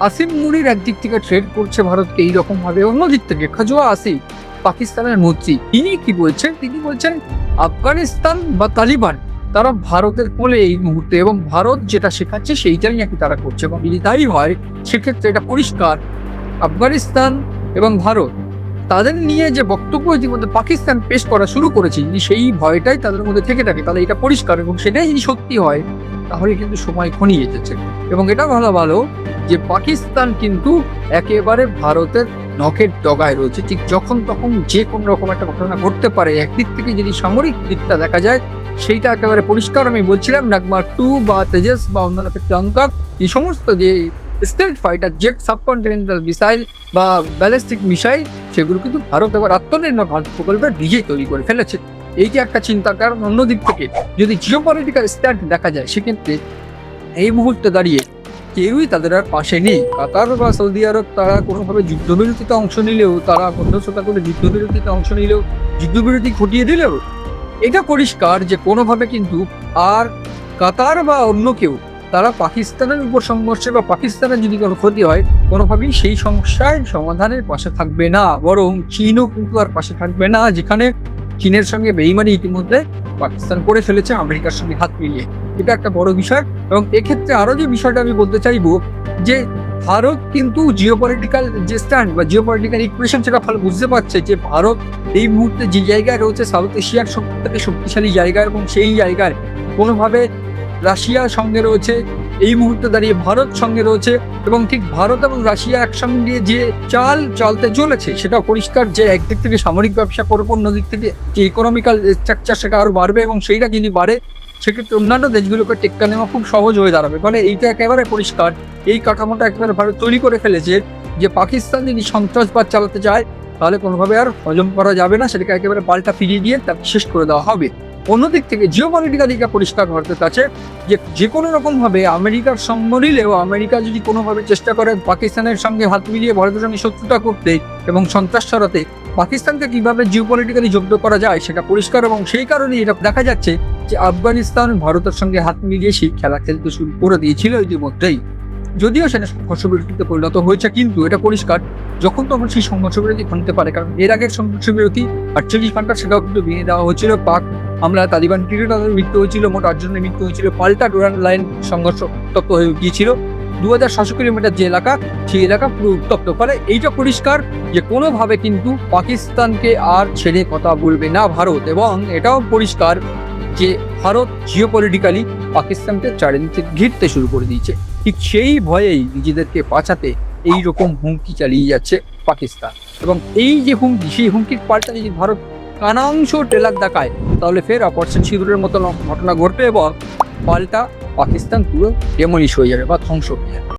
আসিম মুনির একদিক থেকে ট্রেড করছে ভারতকে এইরকম ভাবে অন্যদিক থেকে খাজুয়া আসি পাকিস্তানের মন্ত্রী তিনি কি বলছেন? তিনি বলছেন, আফগানিস্তান বা তালিবান, তারা ভারতের কোলে এই মুহূর্তে এবং ভারত যেটা শেখাচ্ছে সেইটাই নাকি তারা করছে। এবং যদি তাই হয়, সেক্ষেত্রে এটা পরিষ্কার। আফগানিস্তান এবং ভারত, তাদের নিয়ে যে বক্তব্য ইতিমধ্যে পাকিস্তান পেশ করা শুরু করেছে সেই ভয়টাই তাদের মধ্যে থেকে থাকে, তাহলে এটা পরিষ্কার এবং সেটাই যদি সত্যি হয় তাহলে কিন্তু সময় ঘনিয়ে এসেছে এবং এটা ভালো ভালো যে পাকিস্তান কিন্তু একেবারে ভারতের নখের ডগায় রয়েছে। ঠিক যখন তখন যে কোনো রকম একটা ঘটনা ঘটতে পারে, একদিক থেকে যদি সামরিক দিকটা দেখা যায়, সেইটা একেবারে পরিষ্কার আমি বলছিলাম, নাগমার টু বা তেজস বা অন্যান্য অঙ্কাক এই সমস্ত যে state fighter, jet subcontinental missile বা ব্যালিস্টিক মিসাইল, সেগুলো কিন্তু ভারত এবার আত্মনির্ভর ভারত প্রকল্পে নিজেই তৈরি করে ফেলেছে। এইটি একটা চিন্তা, কারণ অন্যদিক থেকে যদি জিও পলিটিক্যাল স্ট্যান্ড দেখা যায়, সেক্ষেত্রে এই মুহূর্তে দাঁড়িয়ে কেউই তাদের আর পাশে নেই। কাতার বা সৌদি আরব তারা কোনোভাবে যুদ্ধবিরতিতে অংশ নিলেও, তারা মধ্যস্থতা করে যুদ্ধবিরতিতে অংশ নিলেও, যুদ্ধবিরতি ঘটিয়ে দিলেও, এটা পরিষ্কার যে কোনোভাবে কিন্তু আর কাতার বা অন্য কেউ, তারা পাকিস্তানের উপর সংঘর্ষে বা পাকিস্তানের যদি কোনো ক্ষতি হয়, কোনোভাবেই সেই সমস্যার সমাধানের পাশে থাকবে না। বরং চীনও কিন্তু আর পাশে থাকবে না, যেখানে চীনের সঙ্গে বেইমানি ইতিমধ্যে পাকিস্তান করে ফেলেছে, আমেরিকার সঙ্গে হাত মিলিয়ে। এটা একটা বড় বিষয় এবং এক্ষেত্রে আরও যে বিষয়টা আমি বলতে চাইব, যে ভারত কিন্তু জিওপলিটিক্যাল যে স্ট্যান্ড বা জিওপলিটিক্যাল ইকুয়েশন সেটা ভালো বুঝতে পারছে যে ভারত এই মুহূর্তে যে জায়গায় রয়েছে সাউথ এশিয়ার সব থেকে শক্তিশালী জায়গা এবং সেই জায়গায় কোনোভাবে রাশিয়ার সঙ্গে রয়েছে, এই মুহূর্তে দাঁড়িয়ে ভারত সঙ্গে রয়েছে এবং ঠিক ভারত এবং রাশিয়া একসঙ্গে যে চাল চলতে চলেছে সেটা পরিষ্কার যে একদিক থেকে সামরিক ব্যবসা করব অন্যদিক থেকে যে ইকোনমিক্যাল স্ট্রাকচার সেটা আরও বাড়বে এবং সেইটা যদি বাড়ে, সেক্ষেত্রে অন্যান্য দেশগুলোকে টেক্কা নেওয়া খুব সহজ হয়ে দাঁড়াবে। ফলে এইটা একেবারে পরিষ্কার, এই কাঠামোটা একেবারে ভারত তৈরি করে ফেলেছে যে পাকিস্তান যদি সন্ত্রাসবাদ চালাতে চায়, তাহলে কোনোভাবে আর হজম করা যাবে না, সেটাকে একেবারে পাল্টা ফিরিয়ে দিয়ে তাকে শেষ করে দেওয়া হবে। অন্যদিক থেকে জিও পলিটিক্যাল দিকটা পরিষ্কার ভারতের কাছে যে যে কোনো রকমভাবে আমেরিকার সঙ্গ নিলেও আমেরিকা যদি কোনোভাবে চেষ্টা করে পাকিস্তানের সঙ্গে হাত মিলিয়ে ভারতের সঙ্গে শত্রুতা করতে এবং সন্ত্রাস ছড়াতে, পাকিস্তানকে কীভাবে জিও পলিটিক্যালি জব্দ করা যায় সেটা পরিষ্কার এবং সেই কারণেই এটা দেখা যাচ্ছে যে আফগানিস্তান ভারতের সঙ্গে হাত মিলিয়ে সেই খেলা খেলতে শুরু করে দিয়েছিল ইতিমধ্যেই। যদিও সেটা সংঘর্ষ বিরতিতে পরিণত হয়েছে কিন্তু এটা পরিষ্কার যখন তখন সেই সংঘর্ষ বিরতি ঘটতে পারে কারণ এর আগের সংঘর্ষ বিরতি আটচল্লিশ ঘণ্টা সেটাও কিন্তু ভেঙে দেওয়া হয়েছিল পাক হামলা তালিবান ক্রিকেটারদের মৃত্যু হয়েছিল মোট আটজনের মৃত্যু হয়েছিল। পাল্টা ডোরান লাইন সংঘর্ষ উত্তপ্ত হয়ে গিয়েছিল। দু হাজার সাতশো কিলোমিটার যে এলাকা, সেই এলাকা পুরো উত্তপ্ত। ফলে এইটা পরিষ্কার যে কোনোভাবে কিন্তু পাকিস্তানকে আর ছেড়ে কথা বলবে না ভারত। এবং এটাও পরিষ্কার যে ভারত জিওপলিটিক্যালি পাকিস্তানকে চারিদিকে ঘিরতে শুরু করে দিয়েছে। ঠিক সেই ভয়েই নিজেদেরকে বাঁচাতে এই রকম হুমকি চালিয়ে যাচ্ছে পাকিস্তান। এবং এই যে হুমকি, সেই হুমকির পাল্টা যদি ভারত কানাংশ ট্রেলার দেখায় তাহলে ফের অপারেশন সিঁদুরের মতো ঘটনা ঘটবে এবং পাল্টা পাকিস্তান পুরো ডেমলিশ হয়ে যাবে বা ধ্বংস হয়ে যাবে।